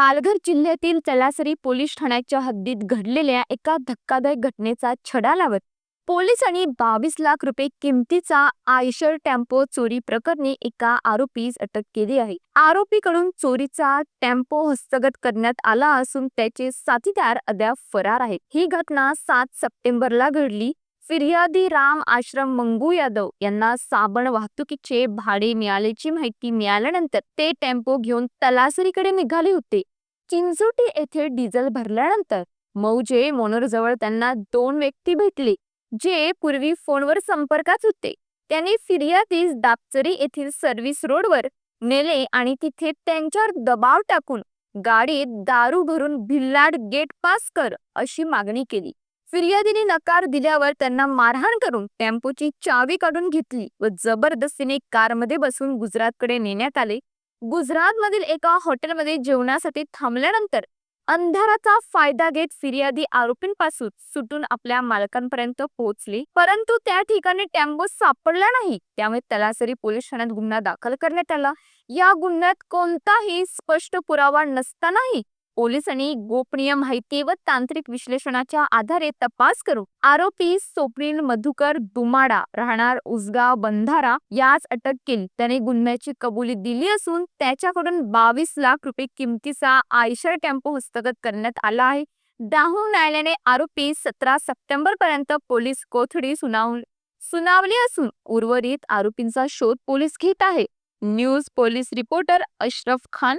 पालघर जिल्ह्यातील तलासरी पोलीस ठाण्याच्या हद्दीत घडलेल्या एका धक्कादायक घटनेचा छडा लावत पोलिसांनी बावीस लाख रुपये किमतीचा आयशर टेम्पो चोरी प्रकरणी एका आरोपीस अटक केली आहे. आरोपीकडून चोरीचा टेम्पो हस्तगत करण्यात आला असून त्याचे साथीदार अद्याप फरार आहेत. ही घटना सात सप्टेंबरला घडली. फिर्यादी राम आश्रम मंगू यादव यांना साबण वाहतुकीचे भाडे मिळाल्याची माहिती मिळाल्यानंतर ते टेम्पो घेऊन तलासरीकडे निघाले होते. चिंचोटी येथे डिझेल भरल्यानंतर मौजे मोनोरजवळ त्यांना दोन व्यक्ती भेटले जे पूर्वी फोनवर संपर्कात होते. त्यांनी फिर्यादीस दापचरी येथील सर्व्हिस रोडवर नेले आणि तिथे त्यांच्यावर दबाव टाकून गाडीत दारू भरून भिल्लाड गेट पास कर अशी मागणी केली. फिर्यादीने नकार दिल्यावर त्यांना मारहाण करून टेम्पोची चावी काढून घेतली व जबरदस्तीने कारमध्ये बसून गुजरातकडे नेण्यात आले. गुजरातमधील एका हॉटेलमध्ये जेवणासाठी थांबल्यानंतर अंधाराचा फायदा घेत फिर्यादी आरोपींपासून सुटून आपल्या मालकांपर्यंत पोहोचले. परंतु त्या ठिकाणी टेम्पो सापडला नाही त्यामुळे तलासरी पोलीस ठाण्यात गुन्हा दाखल करण्यात आला. या गुन्ह्यात कोणताही स्पष्ट पुरावा नसतानाही पोलिसांनी गोपनीय माहिती व तांत्रिक विश्लेषणाच्या आधारे तपास करून आरोपी स्वप्नील मधुकर दुमाडा राहणार उसगाव बंधारा याच अटक केली. त्याने गुन्ह्याची कबुली दिली असून त्याच्याकडून बावीस लाख रुपये किमतीचा आयशर टेम्पो हस्तगत करण्यात आला आहे. दाहून न्यायालयाने आरोपी सतरा सप्टेंबर पर्यंत पोलीस कोठडी सुनाव सुनावली असून उर्वरित आरोपींचा शोध पोलीस घेत आहे. News police reporter Ashraf Khan